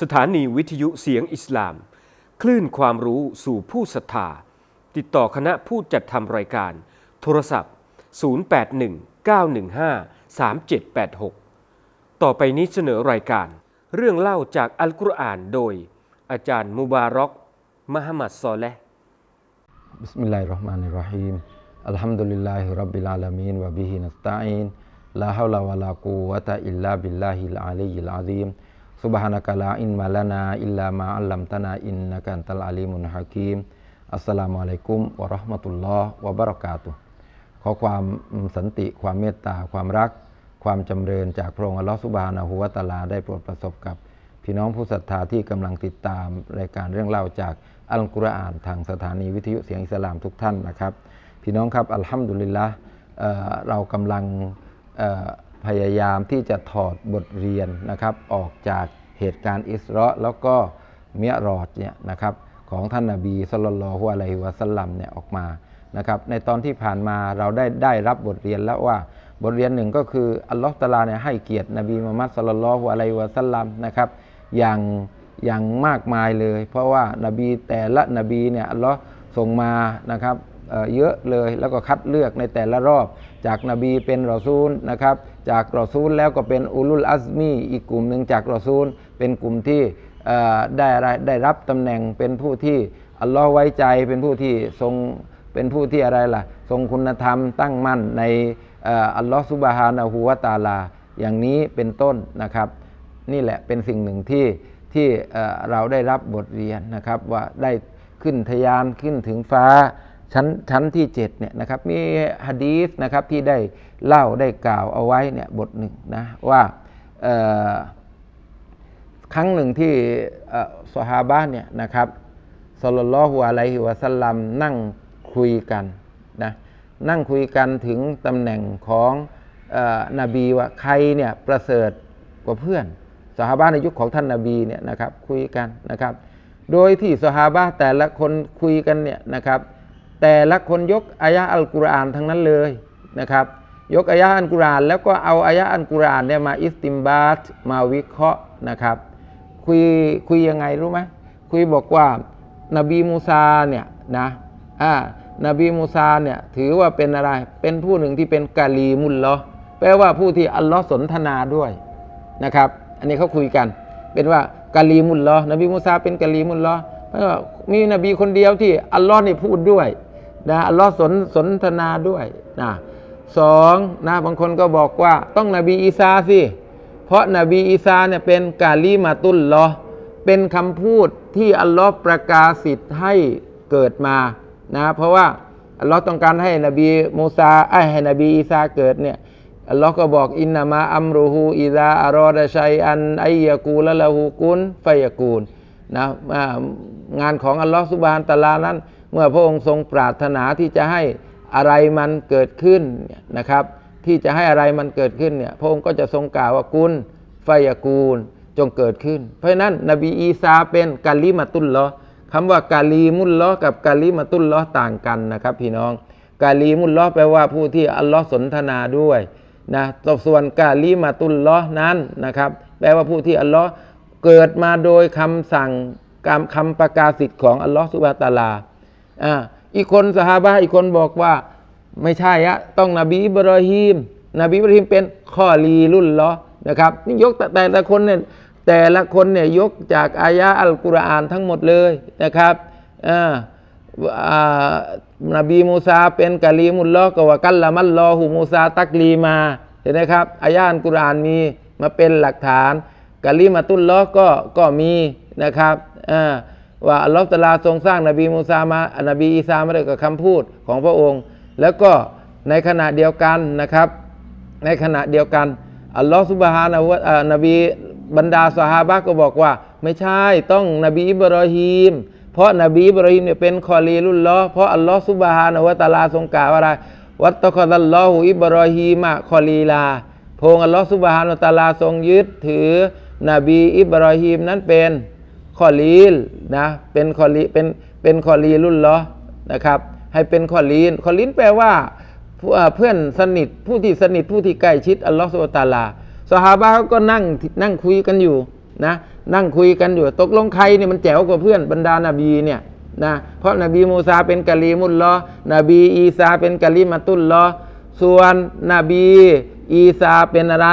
สถานีวิทยุเสียงอิสลาม คลื่นความรู้สู่ผู้ศรัทธา ติดต่อคณะผู้จัดทำรายการ โทรศัพท์ 0819153786 ต่อไปนี้เสนอรายการ เรื่องเล่าจากอัลกุรอานโดย อาจารย์มุบารอกมหมัดซอเละบิสมิลลาฮิรเราะห์มานิรเราะฮีมอัลฮัมดุลิลลาฮิรับบิลอาลามีนวะบิฮินัสตะอีนลาฮาวลาวะลากูวะตะอิลลาบิลลาฮิลอาลียิลอาซีมะกาตุฮ์ขอความสันติ ความเมตตา ความรัก ความจำเริญจากพระองค์อัลลอฮ์ซุบฮานะฮูวะตาลา ได้โปรดประสบกับ พี่น้องผู้ศรัทธาที่กำลังติดตาม รายการเรื่องเล่าจากอัลกุรอานทางสถานีวิทยุเสียงอิสลามทุกท่านนะครับ พี่น้องครับอัลฮัมดุลิลละเเรากำลังอ พยายามที่จะถอดบทเรียนนะครับออกจากเหตุการณ์อิสราะแล้วก็เมียรอดเนี่ยนะครับของท่านนาบีสุลต่านละฮ์อะลัยฮิวะสัลลัมเนี่ยออกมานะครับในตอนที่ผ่านมาเราได้ได้รับบทเรียนแล้วว่าบทเรียนหนึ่งก็คืออัลลอฮฺตาลาเนี่ยให้เกียรตินบีมุฮัมมัดสุลลัลลอฮุอะลัยฮิวะสัลลัมนะครับอย่างอย่างมากมายเลย เพราะว่านาบีแต่ละนบีเนี่ยอัลลอฮ์ส่งมานะครับ เยอะเลยแล้วก็คัดเลือกในแต่ละรอบ จากนบีเป็นรอซูลนะครับจากรอซูลแล้วก็เป็นอุลุลอัซมีอีกกลุ่มหนึ่งจากรอซูล เป็นกลุ่มที่ได้ไรได้รับตำแหน่งเป็นผู้ที่อัลลอฮ์ไว้ใจเป็นผู้ที่ทรงเป็นผู้ที่อะไรล่ะ ทรงคุณธรรมตั้งมั่นในอัลลอฮ์ซุบฮานะฮูวะตาลา อย่างนี้เป็นต้นนะครับ นี่แหละเป็นสิ่งหนึ่งที่ที่เราได้รับบทเรียนนะครับว่าได้ขึ้นทยานขึ้นถึงฟ้า ชั้นชั้นที่7เนี่ยนะครับมีฮะดีษนะครับที่ได้เล่าได้กล่าวเอาไว้เนี่ยบทหนึ่งนะว่าครั้งหนึ่งที่เอ่อซอฮาบะเนี่ยนะครับสลลัลลอฮุอะลัยฮิวะสัลลัมนั่งคุยกันนะนั่งคุยกันถึงตำแหน่งของอนบีว่าใครเนี่ยประเสริฐกว่าเพื่อนสหาบะในยุคของท่านนาบีเนี่ยนะครับคุยกันนะครับ โดยที่สหาบะแต่ละคนคุยกันเนี่ยนะครับ แต่ละคนยกอายะอัลกุรอานทั้งนั้นเลยนะครับยกอายะอัลกุรอานแล้วก็เอาอายะอัลกุรอานเนี่ยมาอิสติมบาตมาวิเคราะห์นะครับคุยคุยยังไงรู้ไหมคุยบอกว่านบีมูซาเนี่ยนะอ่านบีมูซาเนี่ยถือว่าเป็นอะไรเป็นผู้หนึ่งที่เป็นกาลีมุลลอแปลว่าผู้ที่อัลลอฮ์สนทนาด้วยนะครับอันนี้เขาคุยกันเป็นว่ากาลีมุลลอนบีมูซาเป็นกาลีมุลลอเพราะว่ามีนบีคนเดียวที่อัลลอฮ์นี่พูดด้วย นะอัลลอฮ์สนสนทนาด้วยนะสองนะบางคนก็บอกว่าต้องนบีอีสาสิเพราะนบีอีสาเนี่ยเป็นกาลีมาตุลลอเป็นคำพูดที่อัลลอฮ์ประกาศสิทธิ์ให้เกิดมานะเพราะว่าอัลลอฮ์ต้องการให้นบีมูซาไอ้ให้นบีอีสาเกิดเนี่ยอัลลอฮ์ก็บอกอินนามาอัมรูฮูอิซาอารอดะชัยอันไอยากูละละหูกุนไฟยากูลนะงานของอัลลอฮ์สุบฮานตะลานั้น มื่อพระองค์ทรงปรารถนาที่จะให้อะไรมันเกิดขึ้นนะครับ ที่จะให้อะไรมันเกิดขึ้นเนี่ยพระองค์ก็จะทรงกล่าวว่ากุลไฟยกูลจงเกิดขึ้น เพราะฉะนั้นนบีอีสาเป็นกาลิมาตุลลอคำว่ากาลีมุลลอกับกาลิมาตุลลอต่างกันนะครับ พี่น้อง กาลีมุลลอแปลว่าผู้ที่อัลลอฮ์สนทนาด้วยนะส่วนกาลิมาตุลลอนั้นนะครับ แปลว่าผู้ที่อัลลอฮ์เกิดมาโดยคำสั่งการคำประกาศสิทธิ์ของอัลลอฮ์สุบะตาลา อ่าอีกคนสหาบะห์อีกคนบอกว่า ไม่ใช่อะต้องนบีบรอฮีม นบีบรอฮีมเป็นข้อลีรุ่นล้อนะครับนี่ยกแต่แต่ละคนเนี่ยแต่ละคนเนี่ยยกจากอายะอัลกุรอานทั้งหมดเลยนะครับอ่านบีมูซาเป็นกะลีมุลลอก็ว่ากัลละมัลลอฮูมูซาตักลีมาเห็นไหมครับอายะอัลกุรอานมีมาเป็นหลักฐานกะลีมาตุลลอก็ก็มีนะครับอ่า ว่าอัลลอฮฺตาลาทรงสร้างนบีมูซามานบีอีสามาด้วยกับคำพูดของพระองค์ แล้วก็ในขณะเดียวกันนะครับ ในขณะเดียวกันอัลลอฮฺสุบฮานะวะนบีบรรดาสหาบะก็บอกว่า ไม่ใช่ต้องนบีอิบรอฮีม เพราะนบีอิบรอฮีมเนี่ยเป็นคอลีลุลลอฮ์เพราะอัลลอฮฺสุบฮานะวะตาลาทรงกล่าวว่าอะไร วัตตะคอดัลลอฮุอิบรอฮีมะคอลีลาพงอัลลอฮฺสุบฮานะตาลาทรงยึดถือนบีอิบรอฮีมนั้นเป็น คอลีลนะเป็นคอลีเป็นเป็นคอลีรุ่นล้อนะครับ ให้เป็นคอลีนคอลีนแปลว่าเพื่อนสนิทผู้ที่สนิทผู้ที่ใกล้ชิดอัลลอฮฺสุตาลาสหาบะห์เขาก็นั่งนั่งคุยกันอยู่นะนั่งคุยกันอยู่ตกลงใครเนี่ยมันแจ๋วกว่าเพื่อนบรรดานาบีเนี่ยนะเพราะนาบีมูซาเป็นกะลีมุลลอนบีอีสาเป็นกะลีมาตุลลอส่วนนบีอีสาเป็นอะไร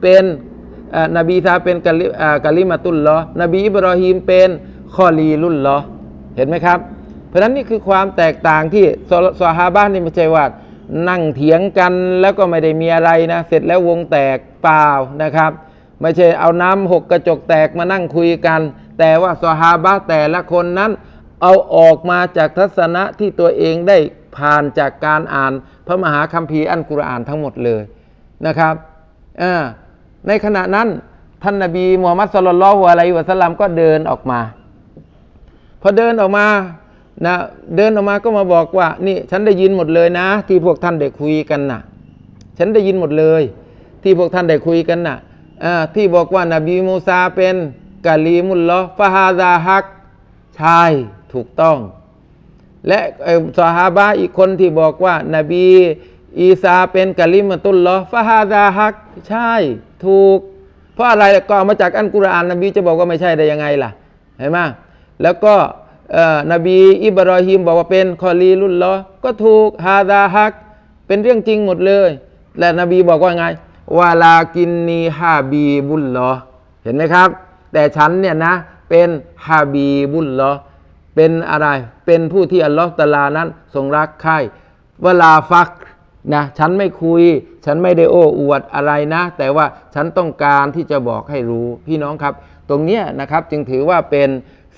เป็น นบีอีสาเป็นกะลิกะลีมาตุลลอนบีอิบรอฮีมเป็นคอลีลุลลอเห็นไหมครับ เพราะนั้นนี่คือความแตกต่างที่ซอซฮาบะห์นี่ไม่ใช่ว่านั่งเถียงกันแล้วก็ไม่ได้มีอะไรนะ เสร็จแล้ววงแตกเปล่านะครับ ไม่ใช่เอาน้ำหกกระจกแตกมานั่งคุยกัน แต่ว่าซอฮาบะแต่ละคนนั้นเอาออกมาจากทัศนะที่ตัวเองได้ผ่านจากการอ่าน พระมหาคัมภีร์อันกุรอานทั้งหมดเลยนะครับอ่า ในขณะนั้น ท่านนบีมูฮัมมัดสุลลัลฮุอะลัยฮิวะสัลลัมก็เดินออกมา พอเดินออกมานะเดินออกมาก็มาบอกว่า นี่ฉันได้ยินหมดเลยนะ ที่พวกท่านได้คุยกันน่ะ ฉันได้ยินหมดเลย ที่พวกท่านได้คุยกันน่ะอ่าที่บอกว่านาบีมูซาเป็นกาลีมุลลอฟาฮาซาฮักใช่ถูกต้อง และเอ่อซอฮาบะอีกคนที่บอกว่านาบี อีสาเป็นกะลิมตุลลอฟาฮาซาฮักใช่ ถูก เพราะอะไรก็เอามาจากอันกุรอานนบีจะบอกว่าไม่ใช่ได้ยังไงล่ะเห็นไหมแล้วก็อ่อนบีอิบรอฮิมบอกว่าเป็นคอลีลุลลอก็ถูกฮาซาฮัก เป็นเรื่องจริงหมดเลย และนบีบอกว่าไงวาลากินนีฮาบีบุลลอเห็นไหมครับ แต่ฉันเนี่ยนะเป็นฮาบีบุลลอเป็นอะไร เป็นผู้ที่อัลลอฮฺตะลานั้นทรงรักใคร่เวลาฟักนะฉันไม่คุย ฉันไม่ได้โอ้อวดอะไรนะ แต่ว่าฉันต้องการที่จะบอกให้รู้พี่น้องครับ ตรงเนี้ยนะครับจึงถือว่าเป็น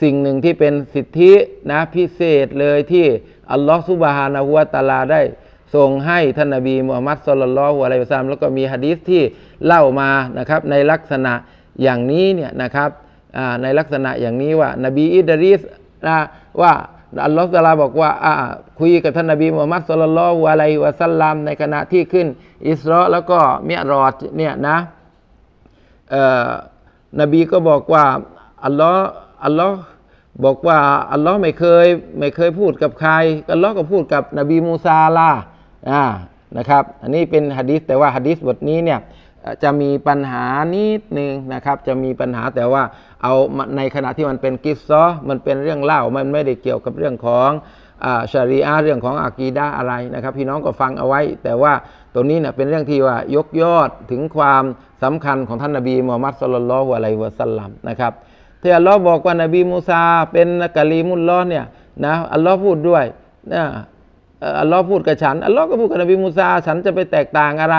สิ่งหนึ่งที่เป็นสิทธินะพิเศษเลยที่อัลลอฮฺซุบฮานะฮูวะตาลาได้ส่งให้ท่านนบีมูฮัมมัดสุลลัลลอฮุอะลัยฮิวซัลมแล้วก็มีฮะดีษที่เล่ามานะครับในลักษณะอย่างนี้เนี่ยนะครับในลักษณะอย่างนี้ว่านบีอิดริสนะว่า อัลลอฮฺตะลาบอกว่าอ่าคุยกับท่านนบีมูฮัมมัดสุลลัลลอฮุอะลัยฮิวะซัลลัมในขณะที่ขึ้น อิสราแล้วก็เมียรอดเนี่ยนะนบีก็บอกว่าอัลลอฮ์อัลลอฮ์บอกว่าอัลลอฮ์ไม่เคยไม่เคยพูดกับใครอัลลอฮ์ก็พูดกับนบีมูซาละอ่านะครับ อันนี้เป็นฮะดีษแต่ว่าฮะดีษบทนี้เนี่ย จะมีปัญหานิดหนึ่งนะครับ จะมีปัญหาแต่ว่าเอาในขณะที่มันเป็นกิสซอห์มันเป็นเรื่องเล่ามันไม่ได้เกี่ยวกับเรื่องของอ่าชารีอะเรื่องของอากีดะอะไรนะครับ พี่น้องก็ฟังเอาไว้ แต่ว่าตรงนี้เนี่ยเป็นเรื่องที่ว่ายกยอดถึงความสำคัญของท่านนบีมูฮัมมัดสุลลัลฮุอะลัยฮิวะสัลลัมนะครับที่อัลลอฮ์บอกว่านบีมูซาเป็นกะลีมุลลอฮ์เนี่ยนะอัลลอฮ์พูดด้วยนะเอ่ออัลลอฮ์พูดกับฉันอัลลอฮ์ก็พูดกับนบีมูซาฉันจะไปแตกต่างอะไร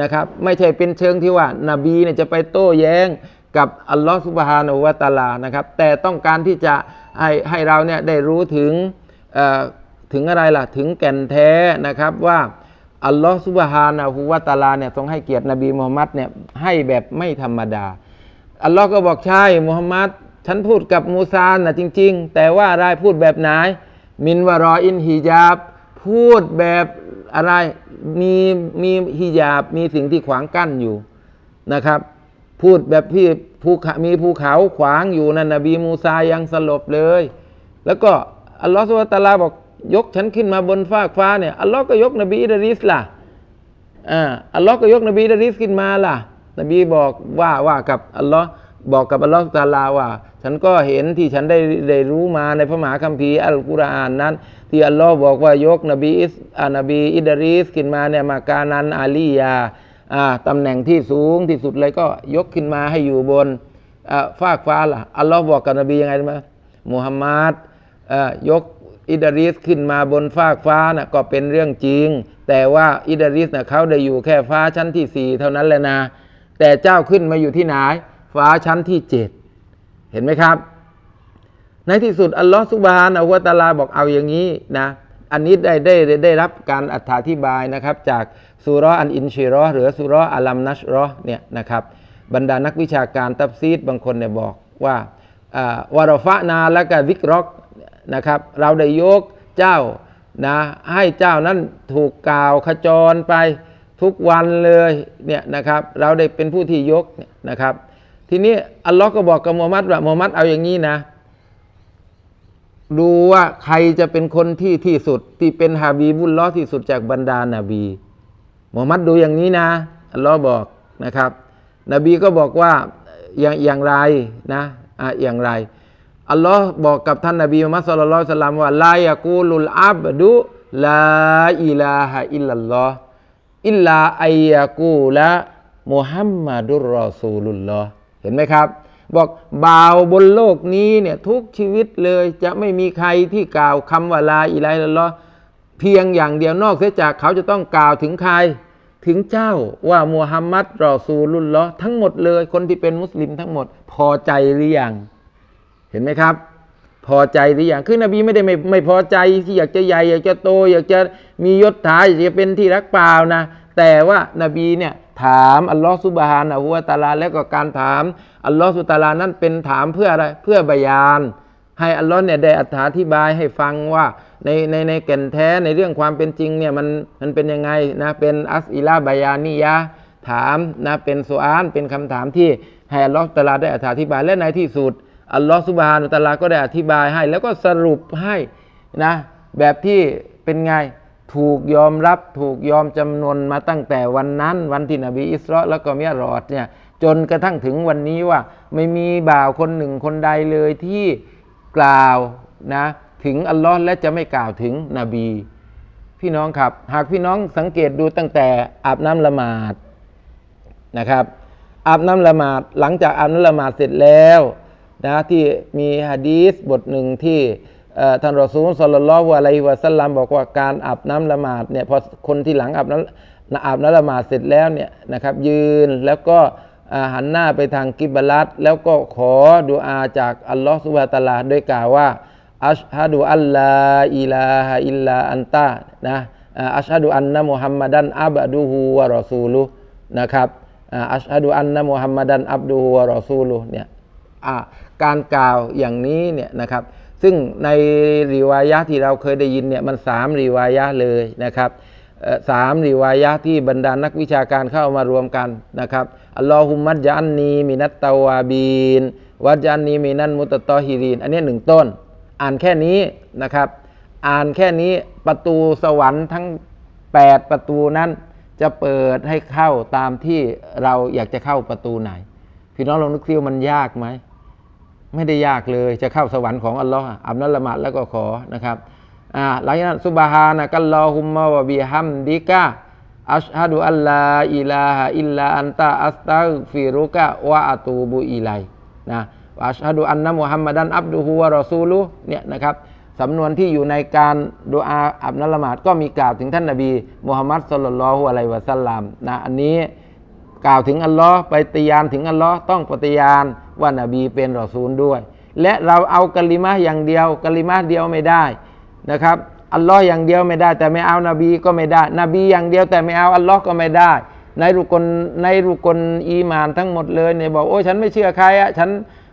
นะครับไม่ใช่เป็นเชิงที่ว่านบีเนี่ยจะไปโต้แย้งกับอัลลอฮ์สุบฮานะฮูวะตาลานะครับแต่ต้องการที่จะให้ให้เราเนี่ยได้รู้ถึงถึงอะไรล่ะถึงแก่นแท้นะครับว่าอัลลอฮฺซุบฮานะฮูวะตาลาเนี่ยทรงให้เกียรตินบีมูฮัมมัดเนี่ยให้แบบไม่ธรรมดา อัลลอฮ์ก็บอกใช่มูฮัมมัดฉันพูดกับมูซานะจริง ๆ แต่ว่าอะไรพูดแบบไหน มินวารออินฮิญาบ พูดแบบ อะไรมีมีฮิญาบมีสิ่งที่ขวางกั้นอยู่นะครับ พูดแบบที่ภูมีภูเขาขวางอยู่นั่นนบีมูซายังสลบเลย แล้วก็อัลลอฮฺสุบฮาตาลาบอกยกฉันขึ้นมาบนฟากฟ้าเนี่ยอัลลอฮ์ก็ยกนบีอิดริสล่ะอ่าอัลลอฮ์ก็ยกนบีอิดริสขึ้นมาล่ะ นบีบอกว่าว่ากับอัลลอฮ์ บอกกับอัลลอฮ์ตาลาว่า ฉันก็เห็นที่ฉันได้ได้รู้มาในพระมหาคัมภีร์อัลกุรอานนั้น ที่อัลลอฮ์บอกว่ายกนบีอิสอานบีอิดริสขึ้นมาเนี่ยมากานันอาลียาอ่าตำแหน่งที่สูงที่สุดเลยก็ยกขึ้นมาให้อยู่บนอ่าฟากฟ้าล่ะอัลลอฮ์บอกกับนบียังไงรู้ไหมมุฮัมมัดอ่อยกอิดาริสขึ้นมาบนฟากฟ้านะก็เป็นเรื่องจริง แต่ว่าอิดาริสนะเขาได้อยู่แค่ฟ้าชั้นที่สี่เท่านั้นแหละนะ แต่เจ้าขึ้นมาอยู่ที่ไหน ฟ้าชั้นที่เจ็ดเห็นไหมครับ ในที่สุดอัลลอฮฺสุบฮานะฮูวะตะอาลาบอกเอาอย่างนี้นะอันนี้ได้ได้ได้ได้รับการอธิบายนะครับ จากสุราะห์อันอินชิรอหรือสุราะห์อัลัมนัชรอเนี่ยนะครับบรรดานักวิชาการตัฟซีดบางคนเนี่ยบอกว่าอ่าวารฟะนาและก็วิกรอกนะครับเราได้ยกเจ้านะให้เจ้านั้นถูกกล่าวขจรไปทุกวันเลยเนี่ยนะครับเราได้เป็นผู้ที่ยกนะครับ ทีนี้อัลลอฮ์ก็บอกกับมูฮัมมัดว่ามูฮัมมัดเอาอย่างนี้นะ ดูว่าใครจะเป็นคนที่ที่สุด ที่เป็นฮาบีบุลลอที่สุดจากบรรดานาบีมูฮัมมัดดูอย่างนี้นะอัลลอฮ์บอกนะครับ นบีก็บอกว่าอย่างอย่างไรนะอะอย่างไรอัลลอฮ์บอกกับท่านนบีมุฮัมมัดสุลลัลอฮุอะลัยฮิวะสัลลัมว่าลายะกูลุลอับดุลาอิลาฮะอิลลัลลอฮ์อิลลาอัยยะกูละมุฮัมมัดุรรอซูลุลลอฮ์ เห็นไหมครับ บอกบ่าวบนโลกนี้เนี่ยทุกชีวิตเลยจะไม่มีใครที่กล่าวคำว่าลาอิลาฮะอิลลัลอเพียงอย่างเดียวนอกเสียจากเขาจะต้องกล่าวถึงใครถึงเจ้าว่ามูฮัมมัดรอซูลุลลอทั้งหมดเลยคนที่เป็นมุสลิมทั้งหมด พอใจหรือยังเห็นไหมครับ พอใจหรือยังคือนบีไม่ได้ไม่ไม่พอใจที่อยากจะใหญ่อยากจะโต อยากจะมียศถาอยากจะเป็นที่รักเปล่านะ แต่ว่านบีเนี่ยถามอัลลอฮฺสุบฮานะฮูวะตาลา แล้วก็การถามอัลลอฮฺสุตาลานั้นเป็นถามเพื่ออะไรเพื่อบยาน ให้อัลลอฮ์เนี่ยได้อธิบายให้ฟังว่าในในในแก่นแท้ในเรื่องความเป็นจริงเนี่ยมันมันเป็นยังไงนะเป็นอัสอิลาบยานิยะถามนะเป็นสุอานเป็นคำถามที่ให้อัลลอฮ์ตาลาได้อธิบายและในที่สุดอัลลอฮฺสุบฮานุตาลาก็ได้อธิบายให้ แล้วก็สรุปให้นะแบบที่เป็นไง ถูกยอมรับถูกยอมจำนวนมาตั้งแต่วันนั้น วันที่นบีอิสราแล้วก็มิยรอดเนี่ยจนกระทั่งถึงวันนี้ว่า ไม่มีบ่าวคนหนึ่งคนใดเลยที่กล่าวนะถึงอัลลอฮ์และจะไม่กล่าวถึงนบี พี่น้องครับ หากพี่น้องสังเกตดูตั้งแต่อาบน้ำละหมาดนะครับ อาบน้ำละหมาดหลังจากอาบน้ำละหมาดเสร็จแล้วนะที่มีฮะดีษบทหนึ่งที่ ท่านรอซูลสลลลลอฮุอะลัยฮิวะสัลลัมบอกว่าการอาบน้ำละหมาดเนี่ยพอคนที่หลังอาบน้ำอาบน้ำละหมาดเสร็จแล้วเนี่ยนะครับยืนแล้วก็หันหน้าไปทางกิบลัตแล้วก็ขอดุอาจากอัลลอฮฺสุบะฮูวะตะอาลาโดยกล่าวว่าอัชฮะดูอัลลาอิลาฮะอิลลาอันตะนะอัชฮะดูอันนะมุฮัมมัดันอับดุฮูวะรอซูลุนะครับอัชฮะดูอันนะมุฮัมมัดันอับดุฮูวะรอซูลุเนี่ยการกล่าวอย่างนี้เนี่ยนะครับ ซึ่งในรีวายะที่เราเคยได้ยินเนี่ยมันสามรีวายะเลยนะครับสามรีวายะที่บรรดานักวิชาการเข้ามารวมกันนะครับอัลลอฮุมัดจันนีมินัตตาวาบีนวัจจันนีมินันมุตตอฮิรีน อันนี้หนึ่งต้น อ่านแค่นี้นะครับ อ่านแค่นี้ประตูสวรรค์ทั้ง 8 ประตูนั้นจะเปิดให้เข้าตามที่เราอยากจะเข้าประตูไหน พี่น้องลองนึกซิว่ามันยากไหม ไม่ได้ยากเลยจะเข้าสวรรค์ของอัลลอฮ์อับนัลละหมาดแล้วก็ขอนะครับอ่าหลังจากนั้นซุบฮานะกัลลอฮุมมะวะบิฮัมดิกะอัชฮะดูอัลลาอิลาฮะอิลลาอันตะอัสตัฆฟิรุกะวะอะตูบุอิไลนะอัชฮะดูอันนะมุฮัมมัดันอับดุฮุวะรอซูลุเนี่ยนะครับสำนวนที่อยู่ในการดูอาอับนัลละหมาดก็มีกล่าวถึงท่านนบีมุฮัมมัดสุลลัลอฮุอะลัยวะสัลลัมนะอันนี้กล่าวถึงอัลลอฮ์ไปฏิญาณถึงอัลลอฮ์ต้องปฏิญาณ ว่านบีเป็นรอซูลด้วย และเราเอากะลิมะอย่างเดียวกะลิมะเดียวไม่ได้นะครับอัลลอฮ์อย่างเดียวไม่ได้ แต่ไม่เอานบีก็ไม่ได้ นบีอย่างเดียวแต่ไม่เอาอัลลอฮ์ก็ไม่ได้ ในรุกลในรุกลอีมานทั้งหมดเลยเนี่ยบอกโอ้ยฉันไม่เชื่อใครอะฉัน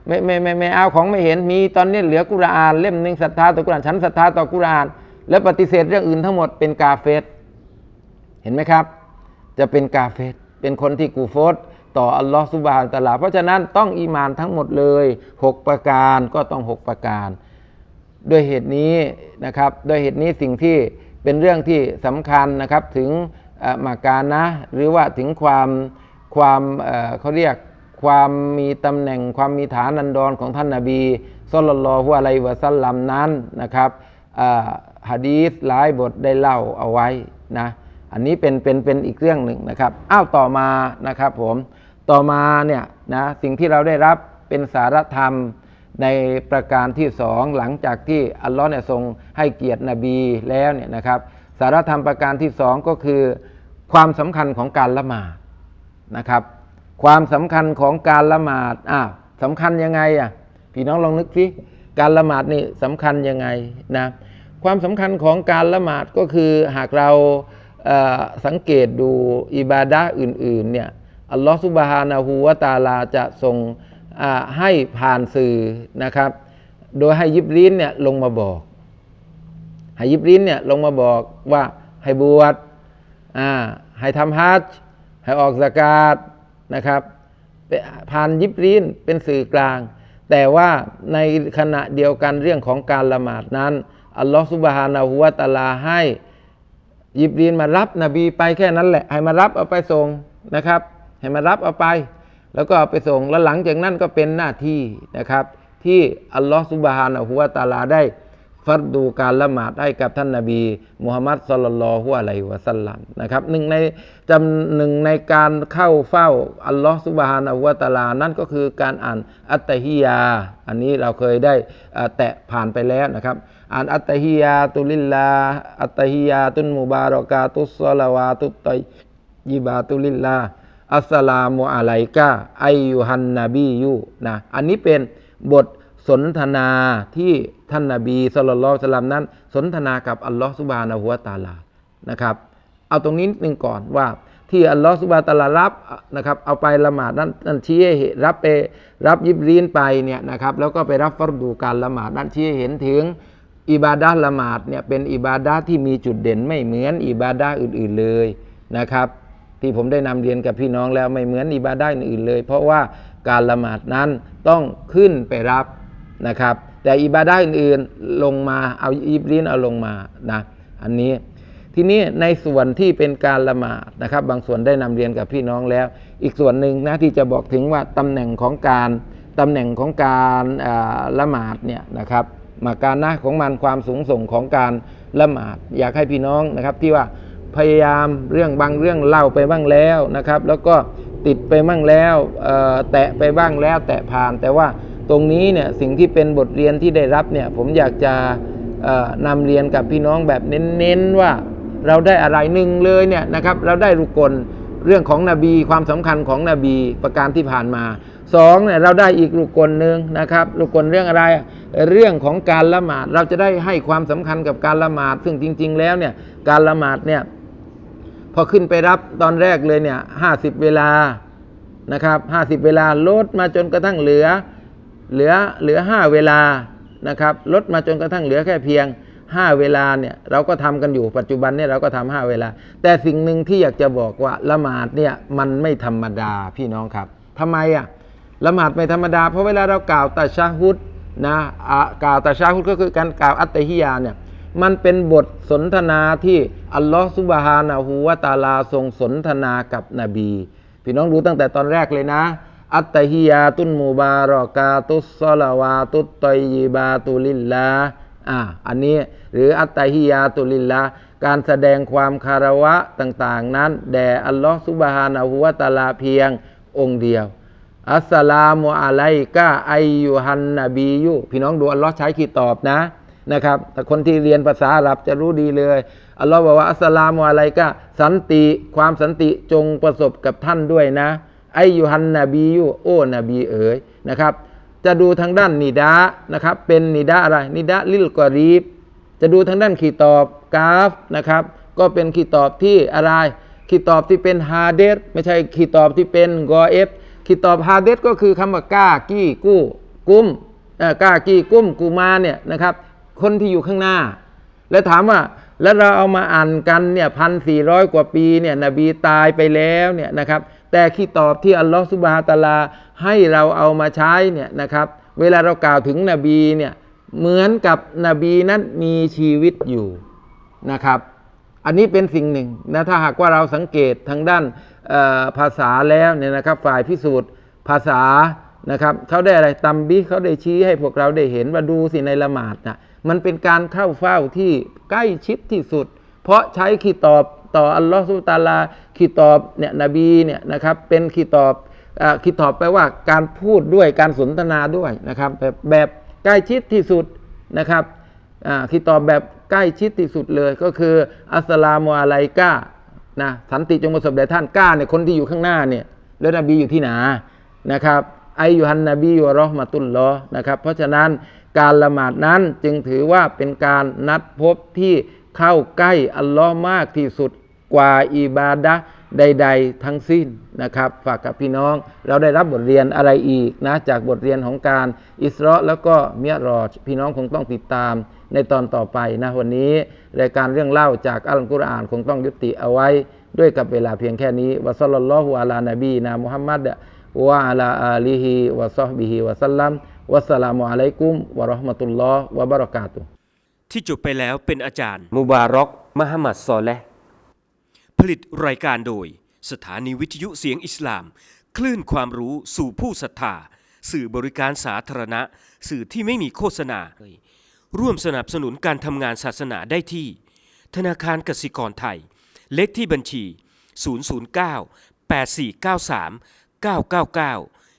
ไม่ไม่ไม่ไม่เอาของไม่เห็นมีตอนนี้เหลือกุรอาน เล่มหนึ่งศรัทธาต่อกุรอานฉันศรัทธาต่อกุรอาน และปฏิเสธเรื่องอื่นทั้งหมดเป็นกาเฟรเห็นไหมครับ จะเป็นกาเฟรเป็นคนที่กูโฟต ต่ออัลลอฮฺสุบานตะอาลาเพราะฉะนั้นต้องอีมานทั้งหมดเลย 6 ประการก็ต้อง 6 ประการ ด้วยเหตุนี้นะครับด้วยเหตุนี้สิ่งที่เป็นเรื่องที่สำคัญนะครับถึงมาการนะ หรือว่าถึงความความเเขาเรียกความมีตำแหน่งความมีฐานันดรของท่านนาบีสุลลัลลอฮุอะลัยวะสัลลัมนั้นนะครับฮะดีษหลายบทได้เล่าเอาไว้นะอันนี้เป็นเป็นเป็นอีกเรื่องหนึ่งนะครับ อ้าวต่อมานะครับผม ต่อมาเนี่ยนะสิ่งที่เราได้รับเป็นสารธรรมในประการที่สองหลังจากที่อัลลอฮ์เนี่ยทรงให้เกียรตินบีแล้วเนี่ยนะครับสารธรรมประการที่สองก็คือ ความสำคัญของการละหมาดนะครับ ความสำคัญของการละหมาดอ้าสำคัญยังไงอะพี่น้องลองนึกสิการละหมาดนี่สำคัญยังไงนะความสำคัญของการละหมาดก็คือหากเราสังเกตดูอิบาดะอื่นๆเนี่ย อัลลอฮฺสุบฮานะฮูวะตาลาจะทรงให้ผ่านสื่อนะครับ โดยให้ยิบรีนเนี่ยลงมาบอก ให้ยิบรีนเนี่ยลงมาบอกว่าให้บวชให้ทำฮัจญ์ให้ออกสกาดนะครับผ่านยิบรีนเป็นสื่อกลาง แต่ว่าในขณะเดียวกันเรื่องของการละหมาดนั้นอัลลอฮฺสุบฮานะฮูวะตาลาให้ยิบรีนมารับนบีไปแค่นั้นแหละ ให้มารับเอาไปส่งนะครับ ให้มารับเอาไป แล้วก็เอาไปส่งแล้วหลังจากนั้นก็เป็นหน้าที่นะครับ ที่อัลลอฮฺสุบฮานะฮูวะตาลาได้ฟัดดูการละหมาดให้กับท่านนาบีมุฮัมมัดสลลัลลอฮุอะลัยวะสัลลัมนะครับหนึ่งในจำหนึ่งในการเข้าเฝ้าอัลลอฮฺสุบฮานะฮูวะตาลานั่นก็คือการอ่านอัตตฮิยา อันนี้เราเคยได้แตะผ่านไปแล้วนะครับ อ่านอัตตฮิยาตุลิลลาอัตตฮิยาตุนมุบารอกาตุสซอลาวาตุตยยิบาตุลิลลา อัสสลามุอะลัยกะอยุฮันนบียูนะอันนี้เป็นบทสนทนาที่ท่านนาบีสุลต่านสลัมนั้น สนทนากับอัลลอฮฺสุบานะฮุวตาลานะครับ เอาตรงนี้นิดนึงก่อนว่าที่อัลลอฮฺสุบานตะอาลารับนะครับเอาไปละหมาดนั้นนั่นชี้ให้เห็นรับไปรับยิบรีนไปเนี่ยนะครับแล้วก็ไปรับฟัรดูการละหมาดนั้นชี้ให้เห็นถึงอิบาดาละหมาดเนี่ยเป็นอิบาดาที่มีจุดเด่นไม่เหมือนอิบาดาอื่นๆเลยนะครับ ที่ผมได้นำเรียนกับพี่น้องแล้วไม่เหมือนอิบาดาห์อื่นเลย เพราะว่าการละหมาดนั้นต้องขึ้นไปรับนะครับ แต่อิบาดาห์อื่นลงมาเอาอิบรีนเอาลงมานะอันนี้ทีนี้ในส่วนที่เป็นการละหมาดนะครับ บางส่วนได้นำเรียนกับพี่น้องแล้ว อีกส่วนหนึ่งนะที่จะบอกถึงว่าตำแหน่งของการตำแหน่งของการละหมาดเนี่ยนะครับมาการนะของมันความสูงส่งของการละหมาดอยากให้พี่น้องนะครับที่ว่า พยายามเรื่องบางเรื่องเล่าไปบ้างแล้วนะครับ แล้วก็ติดไปบ้างแล้วแตะไปบ้างแล้วแตะผ่าน แต่ว่าตรงนี้เนี่ยสิ่งที่เป็นบทเรียนที่ได้รับเนี่ยผมอยากจะนำเรียนกับพี่น้องแบบเน้นๆว่าเราได้อะไรหนึ่งเลยเนี่ยนะครับ เราได้รุกลเรื่องของนบีความสำคัญของนบีประการที่ผ่านมาสองเนี่ยเราได้อีกรุกลหนึ่งนะครับรุกลเรื่องอะไร เรื่องของการละหมาดเราจะได้ให้ความสำคัญกับการละหมาด ซึ่งจริง ๆ แล้วเนี่ยการละหมาดเนี่ย อขึ้นไปรับตอนแรกเลยเนี่ยห้าสิบเวลานะครับห้าสิบเวลาลดมาจนกระทั่งเหลือเหลือเหลือห้าเวลานะครับลดมาจนกระทั่งเหลือแค่เพียงห้าเวลาเนี่ยเราก็ทำกันอยู่ปัจจุบันเนี่ยเราก็ทำห้าเวลา แต่สิ่งหนึ่งที่อยากจะบอกว่าละหมาดเนี่ยมันไม่ธรรมดาพี่น้องครับทำไมอะละหมาดไม่ธรรมดา เพราะเวลาเรากล่าวตะชะฮุดนะอะกล่าวตาชาฮุดก็คือการกล่าวอัตตฮิยาเนี่ย มันเป็นบทสนทนาที่อัลลอฮฺซุบฮานะฮูวะตาลาทรงสนทนากับนบี พี่น้องรู้ตั้งแต่ตอนแรกเลยนะ อัตตฮิยาตุนมูบารอกาตุสซอลาวาตุตตอยยบาตุลิลลาอ่าอันนี้หรืออัตตฮิยาตุลิลลาการแสดงความคารวะต่างๆ นั้น แด่อัลลอฮฺซุบฮานะฮูวะตาลาเพียงองค์เดียวอัสสลามุอะลัยกะไอยุฮันนบียุพี่น้องดูอัลลอฮ์ใช้ขีดตอบนะ นะครับแต่คนที่เรียนภาษาอาหรับจะรู้ดีเลย อัลลอฮ์บอกว่าอัสลามุอะลัยกะสันติความสันติจงประสบกับท่านด้วยนะ ไอยุฮันนบียุโอ้นบีเอ๋ยนะครับ จะดูทางด้านนิดานะครับ เป็นนิดาอะไรนิดาลิลกอรีบ จะดูทางด้านขีตอบกราฟนะครับ ก็เป็นขีตอบที่อะไร ขีตอบที่เป็นฮาเดสไม่ใช่ขีตอบที่เป็นกอเอฟขีตอบฮาเดสก็คือคำว่าก้ากี้กู้ กุ้มก้ากี้กุ้มกูมาเนี่ยนะครับ คนที่อยู่ข้างหน้า แล้วถามว่าแล้วเราเอามาอ่านกันเนี่ยพันสี่ร้อยกว่าปีเนี่ยนบีตายไปแล้วเนี่ยนะครับ แต่ขีตอบที่อัลลอฮฺสุบฮานะฮูวะตาลาให้เราเอามาใช้เนี่ยนะครับ เวลาเรากล่าวถึงนบีเนี่ยเหมือนกับนบีนั้นมีชีวิตอยู่นะครับ อันนี้เป็นสิ่งหนึ่งนะถ้าหากว่าเราสังเกตทางด้านภาษาแล้วเนี่ยนะครับฝ่ายพิสูจน์ภาษานะครับเขาได้อะไรตัมบิเขาได้ชี้ให้พวกเราได้เห็นว่าดูสิในละหมาดนะ มันเป็นการเข้าเฝ้าที่ใกล้ชิดที่สุด เพราะใช้ขีตอบต่ออัลลอฮฺสุบฮานะฮูวะตาลาขีตอบเนี่ยนบีเนี่ยนะครับเป็นขีตอบอขีตอบแปลว่าการพูดด้วยการสนทนาด้วยนะครับแบบแบบใกล้ชิดที่สุดนะครับอ่าที่ตอบแบบใกล้ชิดที่สุดเลยก็คืออัสลามุอะลัยกะนะสันติจงประสบแด่ท่านก้าเนี่ยคนที่อยู่ข้างหน้าเนี่ยแล้วนบีอยู่ที่ไหนนะครับไอยูฮันนบีวะเรอมะตุลลอนะครับเพราะฉะนั้น การละหมาดนั้นจึงถือว่าเป็นการนัดพบที่เข้าใกล้อัลลอฮ์มากที่สุดกว่าอิบาดะใด ๆ ทั้งสิ้นนะครับ ฝากกับพี่น้องเราได้รับบทเรียนอะไรอีกนะ จากบทเรียนของการอิสราะแล้วก็เมียรอจพี่น้องคงต้องติดตามในตอนต่อไปนะวันนี้ รายการเรื่องเล่าจากอัลกุรอานคงต้องยุติเอาไว้ ด้วยกับเวลาเพียงแค่นี้วะซัลลัลลอฮุอะลา นบีนามุฮัมมัดวะอะลาอาลีฮิวะซอฮบิฮิวะสัลลัม วัสสลามุอะลัยกุมวะเราะห์มะตุลลอฮ์วะบะเราะกาตุฮ์ที่จบไปแล้วเป็นอาจารย์ มุบารอกมหมัดซอเลห์ผลิตรายการโดย สถานีวิทยุเสียงอิสลาม คลื่นความรู้สู่ผู้ศรัทธา สื่อบริการสาธารณะ สื่อที่ไม่มีโฆษณา ร่วมสนับสนุนการทำงานศาสนาได้ที่ ธนาคารกสิกรไทย เลขที่บัญชี 009 8493 999